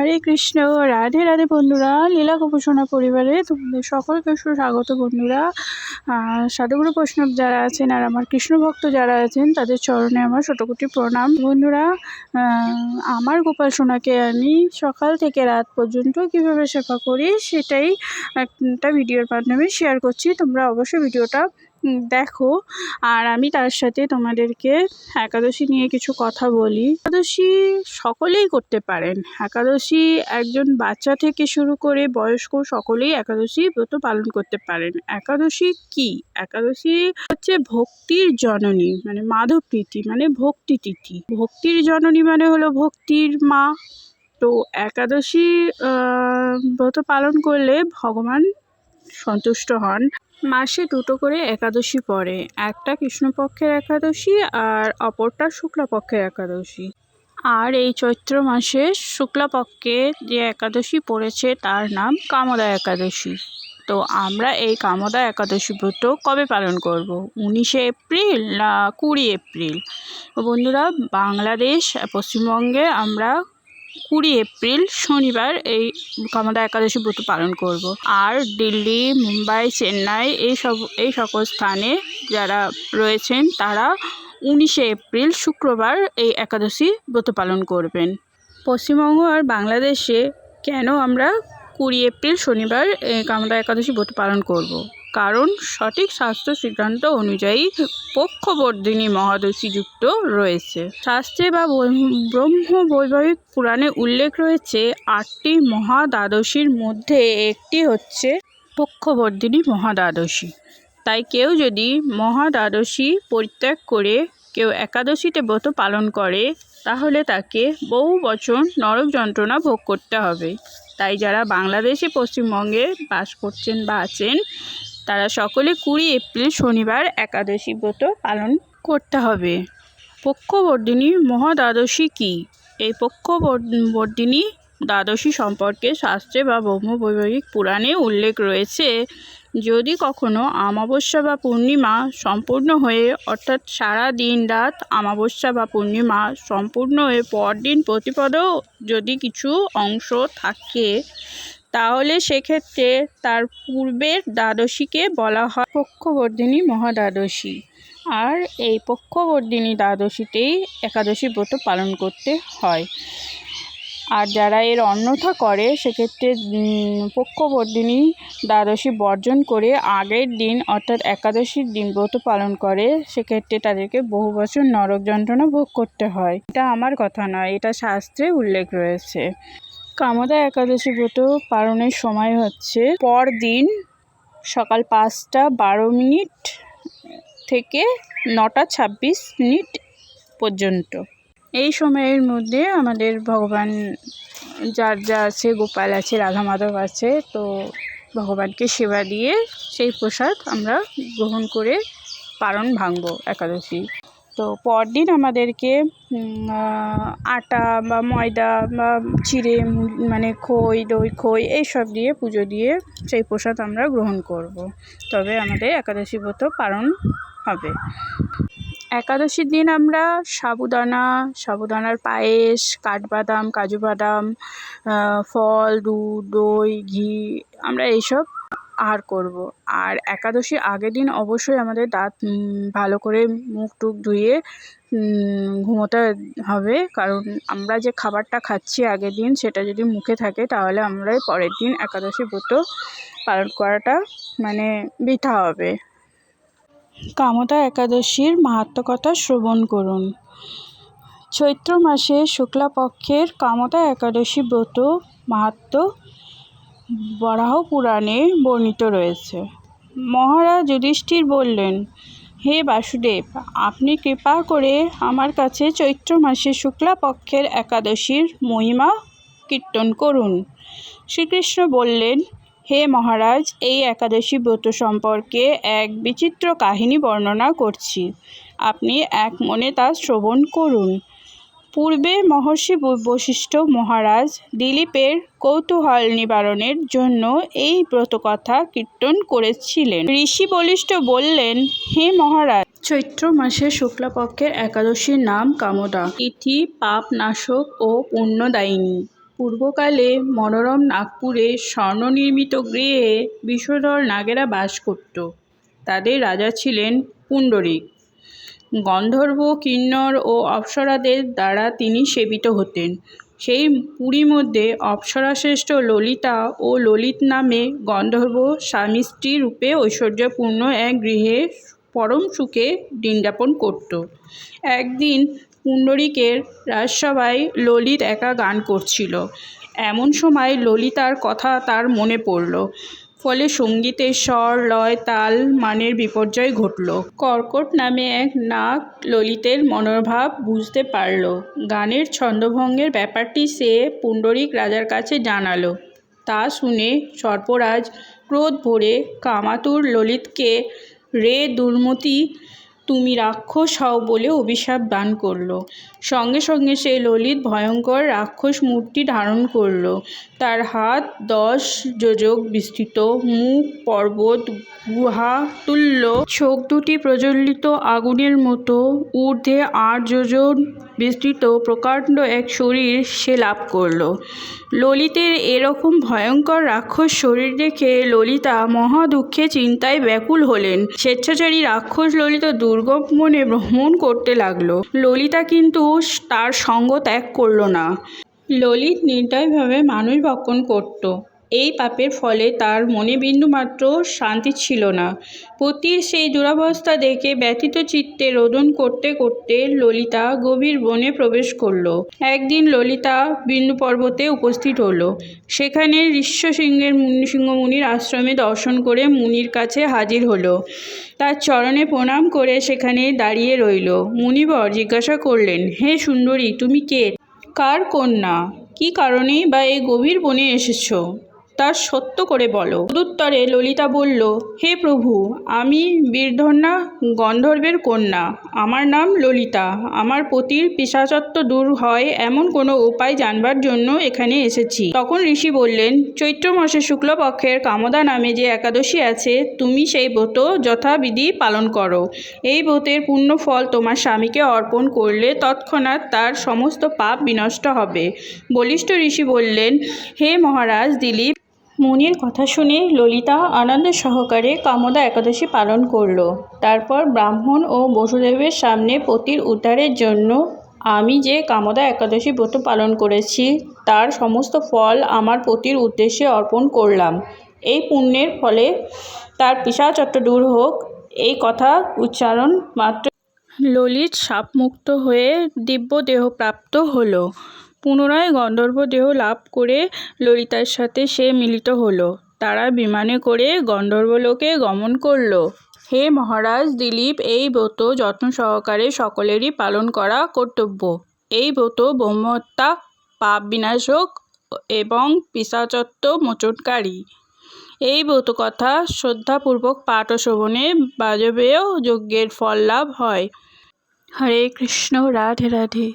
হরে কৃষ্ণ, রাধে রাধে বন্ধুরা, লীলা গোপসোনা পরিবারে তোমাদের সকলকে সুস্বাগত বন্ধুরা। সাধুগুরু বৈষ্ণব যারা আছেন আর আমার কৃষ্ণ ভক্ত যারা আছেন, তাদের চরণে আমার ছোটোকুটি প্রণাম। বন্ধুরা আমার গোপাল সোনাকে আমি সকাল থেকে রাত পর্যন্ত কীভাবে সেবা করি, সেটাই একটা ভিডিওর মাধ্যমে শেয়ার করছি। তোমরা অবশ্যই ভিডিওটা দেখো, আর আমি তার সাথে তোমাদেরকে একাদশী নিয়ে কিছু কথা বলি। একাদশী সকলেই করতে পারেন। একাদশী একজন বাচ্চা থেকে শুরু করে বয়স্ক সকলেই একাদশী ব্রত পালন করতে পারেন। একাদশী কি? একাদশী হচ্ছে ভক্তির জননী মানে মাধব তিথি মানে ভক্তি তিথি। ভক্তির জননী মানে হলো ভক্তির মা। তো একাদশী ব্রত পালন করলে ভগবান সন্তুষ্ট হন। মাসে দুটো করে একাদশী পড়ে, একটা কৃষ্ণপক্ষের একাদশী আর অপরটা শুক্লাপক্ষের একাদশী। আর এই চৈত্র মাসে শুক্লাপক্ষে যে একাদশী পড়েছে তার নাম কামদা একাদশী। তো আমরা এই কামদা একাদশী ব্রত কবে পালন করব? উনিশে এপ্রিল না কুড়ি এপ্রিল? বন্ধুরা, বাংলাদেশ পশ্চিমবঙ্গে আমরা কুড়ি এপ্রিল, শনিবার এই কামদা একাদশী ব্রত পালন করব আর দিল্লি, মুম্বাই, চেন্নাই এই সব, এই সকল স্থানে যারা রয়েছেন, তারা উনিশে এপ্রিল, শুক্রবার এই একাদশী ব্রত পালন করবেন পশ্চিমবঙ্গ আর বাংলাদেশে কেন আমরা কুড়ি এপ্রিল, শনিবার এই কামদা একাদশী ব্রত পালন করব। কারণ সঠিক স্বাস্থ্য সিদ্ধান্ত অনুযায়ী পক্ষবর্ধিনী মহাদশী যুক্ত রয়েছে। শাস্ত্রে বৈ- ব্রহ্ম বৈবাহিক পুরাণে উল্লেখ রয়েছে, আটটি মহাদ্বাদশীর মধ্যে একটি হচ্ছে পক্ষবর্ধিনী মহাদ্বাদশী। তাই কেউ যদি মহাদ্বাদশী পরিত্যাগ করে কেউ একাদশীতে ব্রত পালন করে, তাহলে তাকে বহু বছর নরক যন্ত্রণা ভোগ করতে হবে। তাই যারা বাংলাদেশে পশ্চিমবঙ্গে বাস করছেন বা আছেন তারা সকলে কুড়ি এপ্রিল শনিবার একাদশী ব্রত পালন করতে হবে। পক্ষবর্ধিনী মহাদ্বাদশী কী? এই পক্ষবর্ধিনী দ্বাদশী সম্পর্কে শাস্ত্রে বা ব্রহ্মবৈবাহিক পুরাণে উল্লেখ রয়েছে, যদি কখনো অমাবস্যা বা পূর্ণিমা সম্পূর্ণ হয়ে, অর্থাৎ সারা দিন রাত অমাবস্যা বা পূর্ণিমা সম্পূর্ণ হয়ে পরদিন প্রতিপদও যদি কিছু অংশ থাকে তাহলে সেক্ষেত্রে তার পূর্বের দ্বাদশীকে বলা হয় পক্ষবর্ধিনী মহাদ্বাদশী। আর এই পক্ষবর্ধিনী দ্বাদশীতেই একাদশী ব্রত পালন করতে হয়। আর যারা এর অন্যথা করে, সেক্ষেত্রে পক্ষবর্ধিনী দ্বাদশী বর্জন করে আগের দিন, অর্থাৎ একাদশীর দিন ব্রত পালন করে, সেক্ষেত্রে তাদেরকে বহু বছর নরক যন্ত্রণা ভোগ করতে হয়। এটা আমার কথা নয়, এটা শাস্ত্রে উল্লেখ রয়েছে। কামদা একাদশী ব্রত পালনের সময় হচ্ছে পরদিন সকাল পাঁচটা বারো মিনিট থেকে নটা ছাব্বিশ মিনিট পর্যন্ত। এই সময়ের মধ্যে আমাদের ভগবান যার যা আছে, গোপাল আছে রাধা মাধব আছে, তো ভগবানকে সেবা দিয়ে সেই প্রসাদ আমরা গ্রহণ করে পারণ ভাঙবো একাদশী তো পরদিন আমাদেরকে আটা বা ময়দা বা চিড়ে মানে খই, দই খই এইসব দিয়ে পুজো দিয়ে সেই প্রসাদ আমরা গ্রহণ করব। তবে আমাদের একাদশী ব্রত পালন হবে একাদশীর দিন আমরা সাবুদানা, সাবুদানার পায়েস, কাঠবাদাম কাজু বাদাম ফল, দুধ, দই, ঘি, আমরা এইসব আহার করব। আর একাদশী আগের দিন অবশ্যই আমাদের দাঁত ভালো করে মুখ টুক ধুয়ে ঘুমোতে হবে। কারণ আমরা যে খাবারটা খাচ্ছি আগের দিন সেটা যদি মুখে থাকে তাহলে আমরা পরের দিন একাদশী ব্রত পালন করাটা মানে বৃথা হবে। কামতা একাদশীর মাহাত্মকতা শ্রবণ করুন। চৈত্র মাসে শুক্লাপক্ষের কামতা একাদশী ব্রত মাহাত্ম্য বরাহ পুরাণে বর্ণিত রয়েছে। মহারাজ যুধিষ্ঠির বললেন, হে বাসুদেব, আপনি কৃপা করে আমার কাছে চৈত্র মাসে শুক্লাপক্ষের একাদশীর মহিমা কীর্তন করুন। শ্রীকৃষ্ণ বললেন, হে মহারাজ, এই একাদশী ব্রত সম্পর্কে এক বিচিত্র কাহিনী বর্ণনা করছি। আপনি এক মনে তা শ্রবণ করুন। পূর্বে মহর্ষি বশিষ্ঠ মহারাজ দিলীপের কৌতূহল নিবারণের জন্য এই ব্রতকথা কীর্তন করেছিলেন। ঋষি বলিষ্ঠ বললেন, হে মহারাজ, চৈত্র মাসে শুক্লাপক্ষের একাদশীর নাম কামদা। তিথি পাপ নাশক ও পুণ্যদায়িনী। পূর্বকালে মনোরম নাগপুরে স্বর্ণনির্মিত গৃহে বিষধর নাগেরা বাস করত। তাদের রাজা ছিলেন পুণ্ডরিক। গন্ধর্ব, কিন্নর ও অপ্সরাদের দ্বারা তিনি সেবিত হতেন। সেই পুরী মধ্যে অপ্সরাশ্রেষ্ঠ ললিতা ও ললিত নামে গন্ধর্ব স্বামী রূপে ঐশ্বর্যপূর্ণ এক গৃহে পরম সুখে দিনযাপন করত। একদিন পুণ্ডরিকের রাজসভায় ললিত একা গান করছিল। এমন সময় ললিতার কথা তার মনে পড়ল। ফলে সঙ্গীতের স্বর, লয়, তাল, মানের বিপর্যয় ঘটল। কর্কট নামে এক নাক ললিতের মনোভাব বুঝতে পারল। গানের ছন্দভঙ্গের ব্যাপারটি সে পুণ্ডরিক রাজার কাছে জানালো। তা শুনে সর্পরাজ ক্রোধ ভরে কামাতুর ললিতকে রে দুর্মতি তুমি রাক্ষস হও বলে অভিশাপ দান করল। সঙ্গে সঙ্গে সেই ললিত ভয়ঙ্কর রাক্ষস মূর্তি ধারণ করল। তার হাত দশ যোজক বিস্তৃত, মুখ পর্বত গুহা তুল্য। চোখ দুটি প্রজ্বলিত আগুনের মতো, ঊর্ধ্বে আট যোজন বিস্তৃত প্রকাণ্ড এক শরীর সে লাভ করল। ললিতের এরকম ভয়ঙ্কর রাক্ষস শরীর দেখে ললিতা মহা দুঃখে চিন্তায় ব্যাকুল হলেন। স্বেচ্ছাচারী রাক্ষস ললিতা দুর্গম মনে ভ্রমণ করতে লাগল। ললিতা কিন্তু তার সঙ্গ ত্যাগ করল না। ললিত নির্দয়ভাবে মানুষ ভক্ষণ করত। এই পাপের ফলে তার মনে বিন্দুমাত্র শান্তি ছিল না। পতির সেই দুরাবস্থা দেখে ব্যথিত চিত্তে রোদন করতে করতে ললিতা গভীর বনে প্রবেশ করল। একদিন ললিতা বিন্দু পর্বতে উপস্থিত হলো। সেখানে ঋষ্যসিংহের মুনিসিংহ মুনির আশ্রমে দর্শন করে মুনির কাছে হাজির হলো। তার চরণে প্রণাম করে সেখানে দাঁড়িয়ে রইল। মুনিবর জিজ্ঞাসা করলেন, হে সুন্দরী, তুমি কে? কার কন্যা? কি কারণেই বা এই গভীর বনে এসেছ? তার সত্য করে বলো। তদুত্তরে ললিতা বলল, হে প্রভু, আমি বীরধন্যা গন্ধর্বের কন্যা। আমার নাম ললিতা। আমার পতির পিসাচত্ব দূর হয় এমন কোনো উপায় জানবার জন্য এখানে এসেছি। তখন ঋষি বললেন চৈত্র মাসে শুক্লপক্ষের কামদা নামে যে একাদশী আছে, তুমি সেই ব্রত যথাবিধি পালন করো। এই ব্রতের পূর্ণ ফল তোমার স্বামীকে অর্পণ করলে তৎক্ষণাৎ তার সমস্ত পাপ বিনষ্ট হবে। বলিষ্ঠ ঋষি বললেন, হে মহারাজ, দিলীপ মুনির কথা শুনে ললিতা আনন্দ সহকারে কামদা একাদশী পালন করল। তারপর ব্রাহ্মণ ও বসুদেবের সামনে পতির উদ্ধারের জন্য আমি যে কামদা একাদশী ব্রত পালন করেছি, তার সমস্ত ফল আমার পতির উদ্দেশ্যে অর্পণ করলাম। এই পুণ্যের ফলে তার পিশাচত্ব দূর হোক, এই কথা উচ্চারণ মাত্র। ললিত সাপমুক্ত হয়ে দিব্য দেহ প্রাপ্ত হলো। পুনরায় গন্ধর্ব দেহ লাভ করে ললিতার সাথে সে মিলিত হলো। তারা বিমানে করে গন্ধর্বলোকে গমন করল। হে মহারাজ, দিলীপ, এই ব্রত যত্ন সহকারে সকলেরই পালন করা কর্তব্য। এই ব্রত ব্রহ্মহত্যা, পাপ বিনাশক এবং পিসাচত্ব মোচনকারী। এই ব্রত কথা শ্রদ্ধাপূর্বক পাঠ ও শ্রবণে বাজবেয় যজ্ঞের ফল লাভ হয়। হরে কৃষ্ণ, রাধে রাধে।